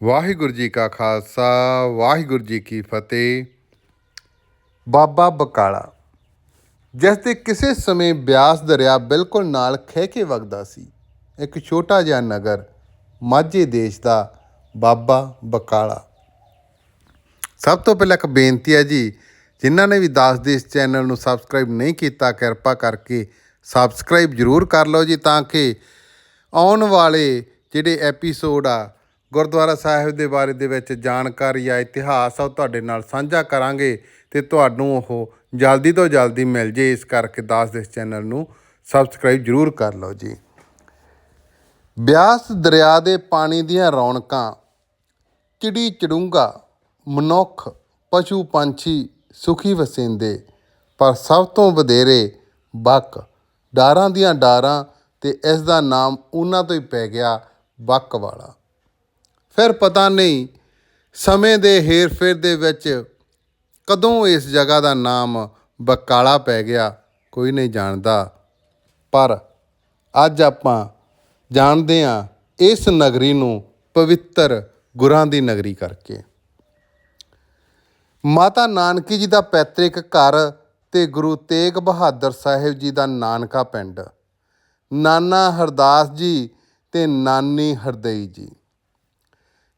ਵਾਹਿਗੁਰੂ ਜੀ ਕਾ ਖਾਲਸਾ, ਵਾਹਿਗੁਰੂ ਜੀ ਕੀ ਫਤਿਹ। ਬਾਬਾ ਬਕਾਲਾ, ਜਿਸ ਦੇ ਕਿਸੇ ਸਮੇਂ ਬਿਆਸ ਦਰਿਆ ਬਿਲਕੁਲ ਨਾਲ ਖਹਿ ਕੇ ਵਗਦਾ ਸੀ, ਇੱਕ ਛੋਟਾ ਜਿਹਾ ਨਗਰ ਮਾਝੇ ਦੇਸ਼ ਦਾ ਬਾਬਾ ਬਕਾਲਾ। ਸਭ ਤੋਂ ਪਹਿਲਾਂ ਇੱਕ ਬੇਨਤੀ ਹੈ ਜੀ, ਜਿਨ੍ਹਾਂ ਨੇ ਵੀ ਦਾਸ ਇਸ ਚੈਨਲ ਨੂੰ ਸਬਸਕ੍ਰਾਈਬ ਨਹੀਂ ਕੀਤਾ, ਕਿਰਪਾ ਕਰਕੇ ਸਬਸਕ੍ਰਾਈਬ ਜ਼ਰੂਰ ਕਰ ਲਓ ਜੀ, ਤਾਂ ਕਿ ਆਉਣ ਵਾਲੇ ਜਿਹੜੇ ਐਪੀਸੋਡ ਆ ਗੁਰਦੁਆਰਾ ਸਾਹਿਬ ਦੇ ਬਾਰੇ ਦੇ ਵਿੱਚ ਜਾਣਕਾਰੀ ਆ ਇਤਿਹਾਸ ਆ ਉਹ ਤੁਹਾਡੇ ਨਾਲ ਸਾਂਝਾ ਕਰਾਂਗੇ ਤੇ ਤੁਹਾਨੂੰ ਉਹ ਜਲਦੀ ਤੋਂ ਜਲਦੀ ਮਿਲ ਜੇ। ਇਸ ਕਰਕੇ ਦਾਸ ਦੇਸ਼ ਚੈਨਲ ਨੂੰ ਸਬਸਕ੍ਰਾਈਬ ਜ਼ਰੂਰ ਕਰ ਲਓ ਜੀ। ਬਿਆਸ ਦਰਿਆ ਦੇ ਪਾਣੀ ਦੀਆਂ ਰੌਣਕਾਂ, ਚਿੜੀ ਚੜੂੰਗਾ, ਮਨੁੱਖ, ਪਸ਼ੂ ਪੰਛੀ, ਸੁਖੀ ਵਸਿੰਦੇ, ਪਰ ਸਭ ਤੋਂ ਵਧੇਰੇ ਬੱਕ, ਡਾਰਾਂ ਦੀਆਂ ਡਾਰਾਂ ਤੇ ਇਸ ਦਾ ਨਾਮ ਉਹਨਾਂ ਤੋਂ ਹੀ ਪੈ ਗਿਆ ਬੱਕ ਵਾਲਾ। ਫਿਰ ਪਤਾ ਨਹੀਂ ਸਮੇਂ ਦੇ ਹੇਰ-ਫੇਰ ਦੇ ਵਿੱਚ ਕਦੋਂ ਇਸ ਜਗ੍ਹਾ ਦਾ ਨਾਮ ਬਕਾਲਾ ਪੈ ਗਿਆ, ਕੋਈ ਨਹੀਂ ਜਾਣਦਾ। ਪਰ ਅੱਜ ਆਪਾਂ ਜਾਣਦੇ ਹਾਂ ਇਸ ਨਗਰੀ ਨੂੰ ਪਵਿੱਤਰ ਗੁਰਾਂ ਦੀ ਨਗਰੀ ਕਰਕੇ। ਮਾਤਾ ਨਾਨਕੀ ਜੀ ਦਾ ਪੈਤ੍ਰਿਕ ਘਰ ਤੇ ਗੁਰੂ ਤੇਗ ਬਹਾਦਰ ਸਾਹਿਬ ਜੀ ਦਾ ਨਾਨਕਾ ਪਿੰਡ। ਨਾਨਾ ਹਰਦਾਸ ਜੀ ਤੇ ਨਾਨੀ ਹਰਦਈ ਜੀ।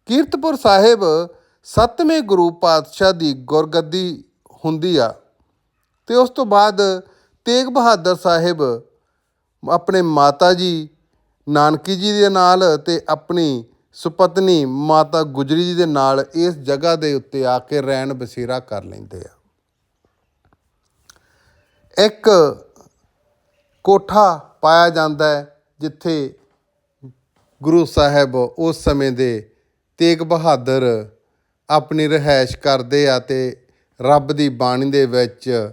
ਕੀਰਤਪੁਰ ਸਾਹਿਬ ਸੱਤਵੇਂ ਗੁਰੂ ਪਾਤਸ਼ਾਹ ਦੀ ਗੁਰਗੱਦੀ ਹੁੰਦੀ ਆ ਤੇ ਉਸ ਤੋਂ ਬਾਅਦ ਤੇਗ ਬਹਾਦਰ ਸਾਹਿਬ ਆਪਣੇ ਮਾਤਾ ਜੀ, ਨਾਨਕੀ ਜੀ ਦੇ ਨਾਲ ਤੇ ਆਪਣੀ ਸੁਪਤਨੀ ਮਾਤਾ ਗੁਜਰੀ ਜੀ ਦੇ ਨਾਲ ਇਸ ਜਗ੍ਹਾ ਦੇ ਉੱਤੇ ਆ ਕੇ ਰਹਿਣ ਬਸੇਰਾ ਕਰ ਲੈਂਦੇ ਆ। ਇੱਕ ਕੋਠਾ ਪਾਇਆ ਜਾਂਦਾ ਹੈ ਜਿੱਥੇ ਗੁਰੂ ਸਾਹਿਬ ਉਸ ਸਮੇਂ ਦੇ ਤੇਗ ਬਹਾਦਰ ਆਪਣੀ ਰਹਿائش ਕਰਦੇ ਆ ਤੇ ਰੱਬ ਦੀ ਬਾਣੀ ਦੇ ਵਿੱਚ,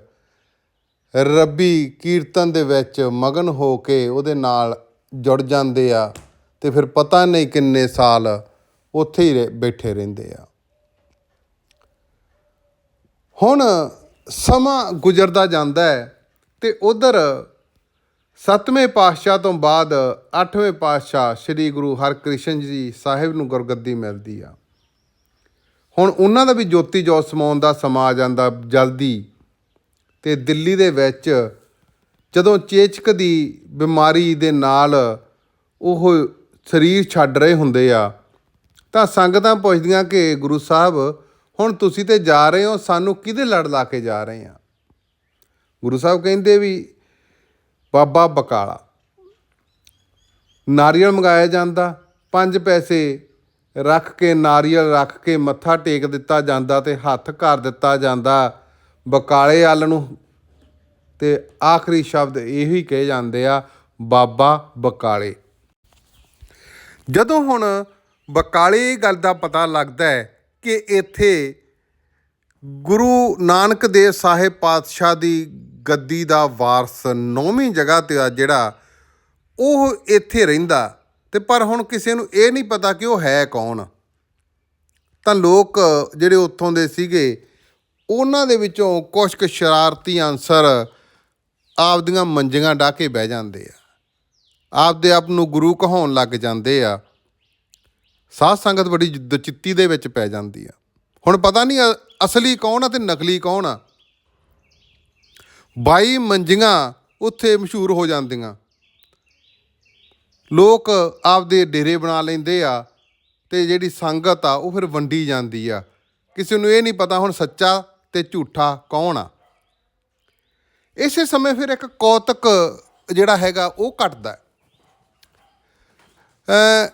ਰੱਬੀ ਕੀਰਤਨ ਦੇ ਵਿੱਚ ਮਗਨ ਹੋ ਕੇ ਉਹਦੇ ਨਾਲ ਜੁੜ ਜਾਂਦੇ ਆ ਤੇ ਫਿਰ ਪਤਾ ਨਹੀਂ ਕਿੰਨੇ ਸਾਲ ਉੱਥੇ ਹੀ ਬੈਠੇ ਰਹਿੰਦੇ ਆ। ਹੁਣ ਸਮਾਂ ਗੁਜ਼ਰਦਾ ਜਾਂਦਾ ਹੈ ਤੇ ਉਧਰ ਸੱਤਵੇਂ ਪਾਤਸ਼ਾਹ ਤੋਂ ਬਾਅਦ ਅੱਠਵੇਂ ਪਾਤਸ਼ਾਹ ਸ੍ਰੀ ਗੁਰੂ ਹਰਕ੍ਰਿਸ਼ਨ ਜੀ ਸਾਹਿਬ ਨੂੰ ਗੁਰਗੱਦੀ ਮਿਲਦੀ ਆ। ਹੁਣ ਉਹਨਾਂ ਦਾ ਵੀ ਜੋਤੀ ਜੋਤ ਸਮਾਉਣ ਦਾ ਸਮਾਂ ਆ ਜਾਂਦਾ ਜਲਦੀ ਤੇ ਦਿੱਲੀ ਦੇ ਵਿੱਚ ਜਦੋਂ ਚੇਚਕ ਦੀ ਬਿਮਾਰੀ ਦੇ ਨਾਲ ਉਹ ਸਰੀਰ ਛੱਡ ਰਹੇ ਹੁੰਦੇ ਆ, ਤਾਂ ਸੰਗਤਾਂ ਪੁੱਛਦੀਆਂ ਕਿ ਗੁਰੂ ਸਾਹਿਬ, ਹੁਣ ਤੁਸੀਂ ਤੇ ਜਾ ਰਹੇ ਹੋ, ਸਾਨੂੰ ਕਿਹਦੇ ਲੜ ਲਾ ਕੇ ਜਾ ਰਹੇ ਆ? ਗੁਰੂ ਸਾਹਿਬ ਕਹਿੰਦੇ ਵੀ ਬਾਬਾ ਬਕਾਲਾ। ਨਾਰੀਅਲ ਮੰਗਾਇਆ ਜਾਂਦਾ, ਪੰਜ ਪੈਸੇ ਰੱਖ ਕੇ ਨਾਰੀਅਲ ਰੱਖ ਕੇ ਮੱਥਾ ਟੇਕ ਦਿੱਤਾ ਜਾਂਦਾ ਤੇ ਹੱਥ ਕਰ ਦਿੱਤਾ ਜਾਂਦਾ। ਬਕਾਲੇ ਵਾਲ ਨੂੰ ਤੇ ਆਖਰੀ ਸ਼ਬਦ ਇਹੀ ਕਹੇ ਜਾਂਦੇ ਆ, ਬਾਬਾ ਬਕਾਲੇ। ਜਦੋਂ ਹੁਣ ਬਕਾਲੇ ਗੱਲ ਦਾ ਪਤਾ ਲੱਗਦਾ ਹੈ ਕਿ ਇੱਥੇ ਗੁਰੂ ਨਾਨਕ ਦੇਵ ਸਾਹਿਬ ਪਾਤਸ਼ਾਹ ਦੀ ਗੱਦੀ ਦਾ ਵਾਰਸ ਨੌਵੀਂ ਜਗ੍ਹਾ ਤੇ ਆ ਜਿਹੜਾ ਉਹ ਇੱਥੇ ਰਹਿੰਦਾ। ਤੇ ਪਰ ਹੁਣ ਕਿਸੇ ਨੂੰ ਇਹ ਨਹੀਂ ਪਤਾ ਕਿ ਉਹ ਹੈ ਕੌਣ। ਤਾਂ ਲੋਕ ਜਿਹੜੇ ਉੱਥੋਂ ਦੇ ਸੀਗੇ, ਉਹਨਾਂ ਦੇ ਵਿੱਚੋਂ ਕੁਝ ਕੁ ਸ਼ਰਾਰਤੀ ਅਨਸਰ ਆਪਦੀਆਂ ਮੰਜੀਆਂ ਢਾ ਕੇ ਬਹਿ ਜਾਂਦੇ ਆ। ਆਪਦੇ ਆਪ ਨੂੰ ਗੁਰੂ ਕਹਾਉਣ ਲੱਗ ਜਾਂਦੇ ਆ। ਸਾਧ ਸੰਗਤ ਬੜੀ ਦੁਚਿੱਤੀ ਦੇ ਵਿੱਚ ਪੈ ਜਾਂਦੀ ਆ। ਹੁਣ ਪਤਾ ਨਹੀਂ ਅਸਲੀ ਕੌਣ ਆ ਤੇ ਨਕਲੀ ਕੌਣ ਆ। 22 ਮੰਜੀਆਂ ਉੱਥੇ ਮਸ਼ਹੂਰ ਹੋ ਜਾਂਦੀਆਂ। ਲੋਕ ਆਪਦੇ ਡੇਰੇ ਬਣਾ ਲੈਂਦੇ ਆ ਤੇ ਜਿਹੜੀ ਸੰਗਤ ਆ ਉਹ ਫਿਰ ਵੰਡੀ ਜਾਂਦੀ ਆ। ਕਿਸੇ ਨੂੰ ਇਹ ਨਹੀਂ ਪਤਾ ਹੁਣ ਸੱਚਾ ਤੇ ਝੂਠਾ ਕੌਣ ਆ। ਇਸੇ ਸਮੇਂ ਫਿਰ ਇੱਕ ਕੌਤਕ ਜਿਹੜਾ ਹੈਗਾ ਉਹ ਘਟਦਾ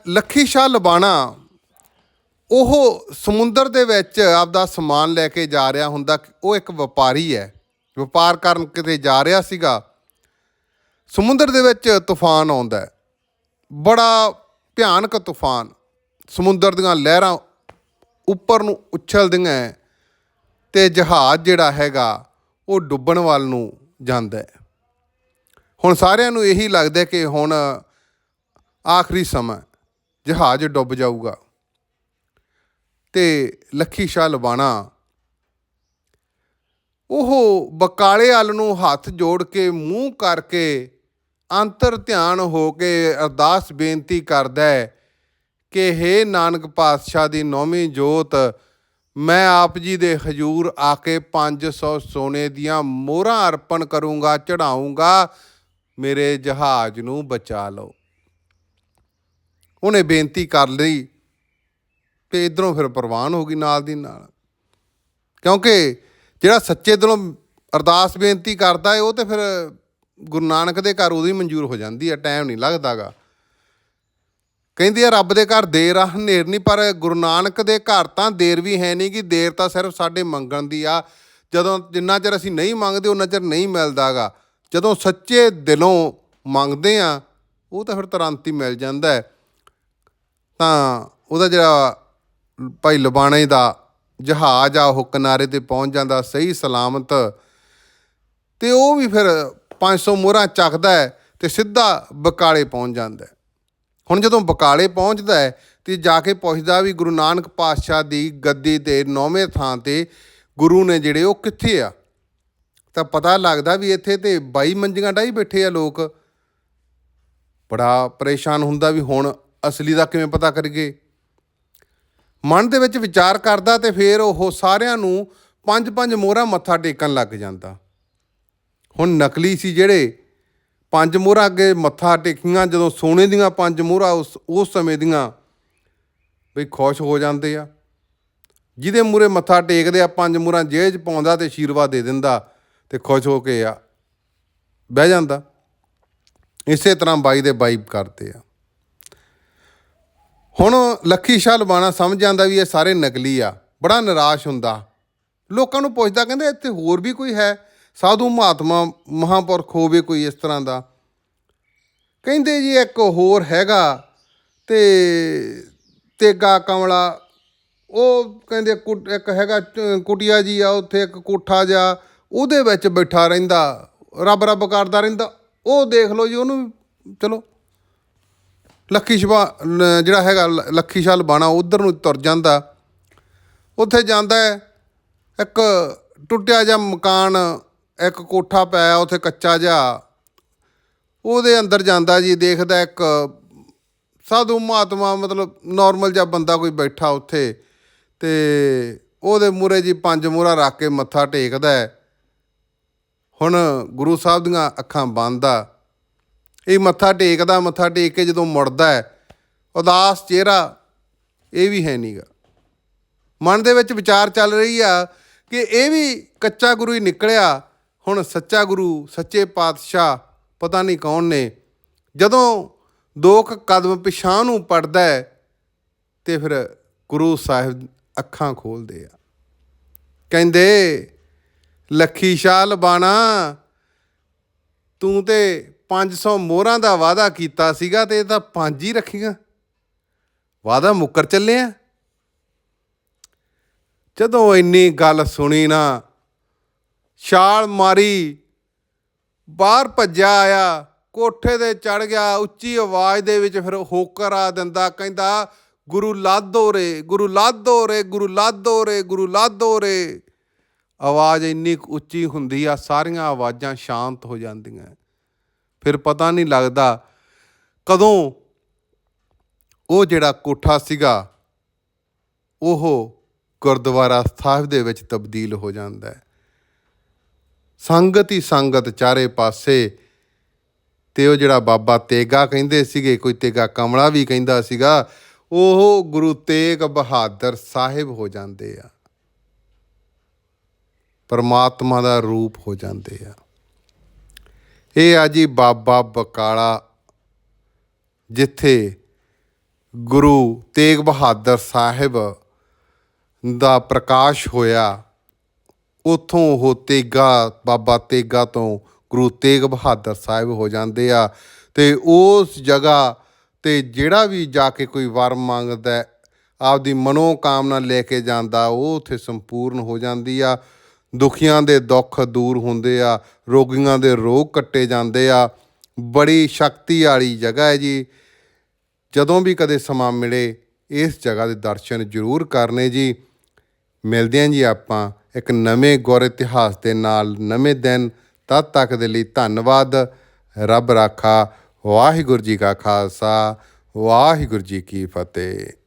ਲੱਖੀ ਸ਼ਾਹ ਲਬਾਣਾ, ਉਹ ਸਮੁੰਦਰ ਦੇ ਵਿੱਚ ਆਪਦਾ ਸਮਾਨ ਲੈ ਕੇ ਜਾ ਰਿਹਾ ਹੁੰਦਾ, ਉਹ ਇੱਕ ਵਪਾਰੀ ਹੈ। ਵਪਾਰ ਕਰਨ ਕਿਤੇ ਜਾ ਰਿਹਾ ਸੀਗਾ, ਸਮੁੰਦਰ ਦੇ ਵਿੱਚ ਤੂਫਾਨ ਆਉਂਦਾ ਹੈ। ਬੜਾ ਭਿਆਨਕ ਤੂਫਾਨ, ਸਮੁੰਦਰ ਦੀਆਂ ਲਹਿਰਾਂ ਉੱਪਰ ਨੂੰ ਉਛਲਦੀਆਂ ਹੈ ਤੇ ਜਹਾਜ਼ ਜਿਹੜਾ ਹੈਗਾ ਉਹ ਡੁੱਬਣ ਵੱਲ ਨੂੰ ਜਾਂਦਾ ਹੈ। ਹੁਣ ਸਾਰਿਆਂ ਨੂੰ ਇਹੀ ਲੱਗਦਾ ਕਿ ਹੁਣ ਆਖਰੀ ਸਮਾਂ ਜਹਾਜ਼ ਡੁੱਬ ਜਾਊਗਾ। ਤੇ ਲੱਖੀ ਸ਼ਾਹ ਲਬਾਣਾ ਉਹ ਬਕਾਲੇ ਵੱਲ ਨੂੰ ਹੱਥ ਜੋੜ ਕੇ, ਮੂੰਹ ਕਰਕੇ ਅੰਤਰ ਧਿਆਨ ਹੋ ਕੇ ਅਰਦਾਸ ਬੇਨਤੀ ਕਰਦਾ ਹੈ ਕਿ ਹੇ ਨਾਨਕ ਪਾਤਸ਼ਾਹ ਦੀ ਨੌਵੀਂ ਜੋਤ, ਮੈਂ ਆਪ ਜੀ ਦੇ ਹਜੂਰ ਆ ਕੇ 500 ਸੋਨੇ ਦੀਆਂ ਮੋਹਰਾਂ ਅਰਪਣ ਕਰੂੰਗਾ ਚੜਾਉਂਗਾ ਮੇਰੇ ਜਹਾਜ਼ ਨੂੰ ਬਚਾ ਲਓ। ਉਹਨੇ ਬੇਨਤੀ ਕਰ ਲਈ ਤੇ ਇਧਰੋਂ ਫਿਰ ਪ੍ਰਵਾਨ ਹੋ ਗਈ ਨਾਲ ਦੀ ਨਾਲ। ਕਿਉਂਕਿ ਜਿਹੜਾ ਸੱਚੇ ਦਿਲੋਂ ਅਰਦਾਸ ਬੇਨਤੀ ਕਰਦਾ ਹੈ ਉਹ ਤੇ ਫਿਰ ਗੁਰੂ ਨਾਨਕ ਦੇ ਘਰ ਉਹਦੀ ਮਨਜ਼ੂਰ ਹੋ ਜਾਂਦੀ ਆ, ਟਾਈਮ ਨਹੀਂ ਲੱਗਦਾਗਾ। ਕਹਿੰਦੀ ਆ, ਰੱਬ ਦੇ ਘਰ ਦੇਰ ਆ, ਹਨੇਰ ਨਹੀਂ, ਪਰ ਗੁਰੂ ਨਾਨਕ ਦੇ ਘਰ ਤਾਂ ਦੇਰ ਵੀ ਹੈ ਨਹੀਂ ਕਿ ਦੇਰ ਤਾਂ ਸਿਰਫ ਸਾਡੇ ਮੰਗਣ ਦੀ ਆ। ਜਦੋਂ ਜਿੰਨਾ ਚਿਰ ਅਸੀਂ ਨਹੀਂ ਮੰਗਦੇ ਉਹਨਾਂ ਚਿਰ ਨਹੀਂ ਮਿਲਦਾਗਾ। ਜਦੋਂ ਸੱਚੇ ਦਿਲੋਂ ਮੰਗਦੇ ਆ, ਉਹ ਤਾਂ ਫਿਰ ਤੁਰੰਤ ਹੀ ਮਿਲ ਜਾਂਦਾ ਹੈ ਤਾਂ ਉਹਦਾ ਜਿਹੜਾ ਭਾਈ ਲਬਾਣੇ ਦਾ ਜਹਾਜ਼ ਆ, ਉਹ ਕਿਨਾਰੇ ਤੇ ਪਹੁੰਚ ਜਾਂਦਾ, ਸਹੀ ਸਲਾਮਤ। ਤੇ ਉਹ ਵੀ ਫਿਰ 500 ਮੋਹਰਾਂ ਚੱਕਦਾ ਹੈ ਤੇ ਸਿੱਧਾ ਬਕਾਲੇ ਪਹੁੰਚ ਜਾਂਦਾ ਹੈ। ਹੁਣ ਜਦੋਂ ਬਕਾਲੇ ਪਹੁੰਚਦਾ ਹੈ ਤੇ ਜਾ ਕੇ ਪੁੱਛਦਾ ਵੀ ਗੁਰੂ ਨਾਨਕ ਪਾਤਸ਼ਾਹ ਦੀ ਗੱਦੀ ਤੇ ਨੌਵੇਂ ਥਾਂ ਤੇ ਗੁਰੂ ਨੇ ਜਿਹੜੇ ਉਹ ਕਿੱਥੇ ਆ? ਤਾਂ ਪਤਾ ਲੱਗਦਾ ਵੀ ਇੱਥੇ ਤੇ 22 ਮੰਜੀਆਂ ਡਾਈ ਬੈਠੇ ਆ ਲੋਕ। ਬੜਾ ਪਰੇਸ਼ਾਨ ਹੁੰਦਾ ਵੀ ਹੁਣ ਅਸਲੀ ਦਾ ਕਿਵੇਂ ਪਤਾ ਕਰੀਏ? ਮਨ ਦੇ ਵਿੱਚ ਵਿਚਾਰ ਕਰਦਾ ਤੇ ਫਿਰ ਉਹ ਸਾਰਿਆਂ ਨੂੰ ਪੰਜ ਪੰਜ ਮੋਹਰਾਂ ਮੱਥਾ ਟੇਕਣ ਲੱਗ ਜਾਂਦਾ। ਹੁਣ ਨਕਲੀ ਸੀ ਜਿਹੜੇ ਪੰਜ ਮੋਹਰਾਂ ਅੱਗੇ ਮੱਥਾ ਟੇਕੀਆਂ, ਜਦੋਂ ਸੋਨੇ ਦੀਆਂ ਪੰਜ ਮੋਹਰਾਂ ਉਸ ਉਸ ਸਮੇਂ ਦੀਆਂ ਵੀ ਖੁਸ਼ ਹੋ ਜਾਂਦੇ ਆ। ਜਿਹਦੇ ਮੂਰੇ ਮੱਥਾ ਟੇਕਦੇ ਆ, ਪੰਜ ਮੋਹਰਾਂ ਜੇਜ਼ ਪਾਉਂਦਾ ਤੇ ਆਸ਼ੀਰਵਾਦ ਦੇ ਦਿੰਦਾ ਤੇ ਖੁਸ਼ ਹੋ ਕੇ ਆ, ਬਹਿ ਜਾਂਦਾ। ਇਸੇ ਤਰ੍ਹਾਂ ਬਾਈ ਦੇ ਬਾਈ ਕਰਦੇ ਆ। ਹੁਣ ਲੱਖੀ ਸ਼ਾਹ ਲਵਾਣਾ ਸਮਝ ਜਾਂਦਾ ਵੀ ਇਹ ਸਾਰੇ ਨਕਲੀ ਆ, ਬੜਾ ਨਿਰਾਸ਼ ਹੁੰਦਾ। ਲੋਕਾਂ ਨੂੰ ਪੁੱਛਦਾ, ਕਹਿੰਦੇ ਇੱਥੇ ਹੋਰ ਵੀ ਕੋਈ ਹੈ? ਸਾਧੂ ਮਹਾਤਮਾ, ਮਹਾਂਪੁਰਖ ਹੋਵੇ ਕੋਈ ਇਸ ਤਰ੍ਹਾਂ ਦਾ। ਕਹਿੰਦੇ ਜੀ ਇੱਕ ਹੋਰ ਹੈਗਾ ਤੇ ਤੇਗਾ ਕਮਲਾ, ਉਹ ਕਹਿੰਦੇ ਕੁ- ਇੱਕ ਹੈਗਾ ਚ- ਕੁਟੀਆ ਜੀ ਆ, ਉੱਥੇ ਇੱਕ ਕੋਠਾ ਜਾ ਉਹਦੇ ਵਿੱਚ ਬੈਠਾ ਰਹਿੰਦਾ ਰੱਬ ਰੱਬ ਕਰਦਾ ਰਹਿੰਦਾ। ਉਹ ਦੇਖ ਲਓ ਜੀ, ਉਹਨੂੰ ਵੀ, ਚਲੋ। ਲੱਖੀ ਸ਼ਬਾ ਜਿਹੜਾ ਹੈਗਾ ਲ- ਲੱਖੀ ਸ਼ਾਹ ਲਬਾਣਾ ਉਧਰ ਨੂੰ ਤੁਰ ਜਾਂਦਾ। ਉੱਥੇ ਜਾਂਦਾ ਹੈ, ਇੱਕ ਟੁੱਟਿਆ ਜਿਹਾ ਮਕਾਨ, ਇੱਕ ਕੋਠਾ ਪਿਆ ਉੱਥੇ ਕੱਚਾ ਜਿਹਾ। ਉਹਦੇ ਅੰਦਰ ਜਾਂਦਾ ਜੀ, ਦੇਖਦਾ ਇੱਕ ਸਾਧੂ ਮਹਾਤਮਾ, ਮਤਲਬ ਨਾਰਮਲ ਜਿਹਾ ਬੰਦਾ ਕੋਈ ਬੈਠਾ ਉੱਥੇ ਤੇ ਉਹਦੇ ਮੂਰੇ ਜੀ ਪੰਜ ਮੂਹਰਾ ਰੱਖ ਕੇ ਮੱਥਾ ਟੇਕਦਾ ਹੈ। ਹੁਣ ਗੁਰੂ ਸਾਹਿਬ ਦੀਆਂ ਅੱਖਾਂ ਬੰਦ ਆ। ਇਹ ਮੱਥਾ ਟੇਕਦਾ, ਮੱਥਾ ਟੇਕ ਕੇ ਜਦੋਂ ਮੁੜਦਾ ਹੈ, ਉਦਾਸ ਚਿਹਰਾ ਇਹ ਵੀ ਹੈ ਨਹੀਂਗਾ ਮਨ ਦੇ ਵਿੱਚ ਵਿਚਾਰ ਚੱਲ ਰਹੀ ਆ ਕਿ ਇਹ ਵੀ ਕੱਚਾ ਗੁਰੂ ਹੀ ਨਿਕਲਿਆ, ਹੁਣ ਸੱਚਾ ਗੁਰੂ, ਸੱਚੇ ਪਾਤਸ਼ਾਹ, ਪਤਾ ਨਹੀਂ ਕੌਣ ਨੇ। ਜਦੋਂ ਦੋ ਕੁ ਕਦਮ ਪਿਛਾਂ ਨੂੰ ਪੜਦਾ ਹੈ, ਤੇ ਫਿਰ ਗੁਰੂ ਸਾਹਿਬ ਅੱਖਾਂ ਖੋਲਦੇ ਆ। ਕਹਿੰਦੇ, ਲੱਖੀ ਸ਼ਾਹ ਲਬਾਣਾ ਤੂੰ ਤੇ 500 ਮੋਹਰਾਂ ਦਾ ਵਾਅਦਾ ਕੀਤਾ ਸੀਗਾ ਤੇ ਇਹ ਤਾਂ ਪੰਜ ਹੀ ਰੱਖੀਆਂ। ਵਾਅਦਾ ਮੁੱਕਰ ਚੱਲਿਆ। ਜਦੋਂ ਇੰਨੀ ਗੱਲ ਸੁਣੀ ਨਾ, ਛਾਲ ਮਾਰੀ, ਬਾਹਰ ਭੱਜਿਆ ਆਇਆ, ਕੋਠੇ ਤੇ ਚੜ ਗਿਆ, ਉੱਚੀ ਆਵਾਜ਼ ਦੇ ਵਿੱਚ ਫਿਰ ਹੋਕਰ ਆ ਦਿੰਦਾ, ਕਹਿੰਦਾ, ਗੁਰੂ ਲਾਦੋ ਰੇ, ਗੁਰੂ ਲਾਦੋ ਰੇ, ਗੁਰੂ ਲਾਦੋ ਰੇ, ਗੁਰੂ ਲਾਦੋ ਰੇ। ਆਵਾਜ਼ ਇੰਨੀ ਕੁ ਉੱਚੀ ਹੁੰਦੀ ਆ, ਸਾਰੀਆਂ ਆਵਾਜ਼ਾਂ ਸ਼ਾਂਤ ਹੋ ਜਾਂਦੀਆਂ। ਫਿਰ ਪਤਾ ਨਹੀਂ ਲੱਗਦਾ ਕਦੋਂ ਉਹ ਜਿਹੜਾ ਕੋਠਾ ਸੀਗਾ, ਉਹ ਗੁਰਦੁਆਰਾ ਸਾਹਿਬ ਦੇ ਵਿੱਚ ਤਬਦੀਲ ਹੋ ਜਾਂਦਾ ਹੈ। ਸੰਗਤ ਹੀ ਸੰਗਤ ਚਾਰੇ ਪਾਸੇ ਤੇ ਉਹ ਜਿਹੜਾ ਬਾਬਾ ਤੇਗਾ ਕਹਿੰਦੇ ਸੀਗੇ, ਕੋਈ ਤੇਗਾ ਕਮਲਾ ਵੀ ਕਹਿੰਦਾ ਸੀਗਾ, ਉਹ ਗੁਰੂ ਤੇਗ ਬਹਾਦਰ ਸਾਹਿਬ ਹੋ ਜਾਂਦੇ ਆ। ਪਰਮਾਤਮਾ ਦਾ ਰੂਪ ਹੋ ਜਾਂਦੇ ਆ। ਇਹ ਆ ਜੀ ਬਾਬਾ ਬਕਾਲਾ, ਜਿੱਥੇ ਗੁਰੂ ਤੇਗ ਬਹਾਦਰ ਸਾਹਿਬ ਦਾ ਪ੍ਰਕਾਸ਼ ਹੋਇਆ। ਉਥੋਂ ਉਹ ਤੇਗਾ, ਬਾਬਾ ਤੇਗਾ ਤੋਂ ਗੁਰੂ ਤੇਗ ਬਹਾਦਰ ਸਾਹਿਬ ਹੋ ਜਾਂਦੇ ਆ ਤੇ ਉਸ ਜਗ੍ਹਾ ਤੇ ਜਿਹੜਾ ਵੀ ਜਾ ਕੇ ਕੋਈ ਵਰ ਮੰਗਦਾ ਆਪਦੀ ਮਨੋ ਕਾਮਨਾ ਲੈ ਕੇ ਜਾਂਦਾ, ਉਹ ਉਥੇ ਸੰਪੂਰਨ ਹੋ ਜਾਂਦੀ ਆ। ਦੁਖੀਆਂ ਦੇ ਦੁੱਖ ਦੂਰ ਹੁੰਦੇ ਆ, ਰੋਗੀਆਂ ਦੇ ਰੋਗ ਕੱਟੇ ਜਾਂਦੇ ਆ। ਬੜੀ ਸ਼ਕਤੀ ਵਾਲੀ ਜਗ੍ਹਾ ਹੈ ਜੀ। ਜਦੋਂ ਵੀ ਕਦੇ ਸਮਾਂ ਮਿਲੇ, ਇਸ ਜਗ੍ਹਾ ਦੇ ਦਰਸ਼ਨ ਜ਼ਰੂਰ ਕਰਨੇ ਜੀ। ਮਿਲਦੇ ਹਾਂ ਜੀ ਆਪਾਂ ਇੱਕ ਨਵੇਂ ਗੁਰ ਇਤਿਹਾਸ ਦੇ ਨਾਲ, ਨਵੇਂ ਦਿਨ ਤਦ ਤੱਕ ਦੇ ਲਈ ਧੰਨਵਾਦ। ਰੱਬ ਰਾਖਾ, ਵਾਹਿਗੁਰੂ ਜੀ ਕਾ ਖਾਲਸਾ, ਵਾਹਿਗੁਰੂ ਜੀ ਕੀ ਫਤਿਹ।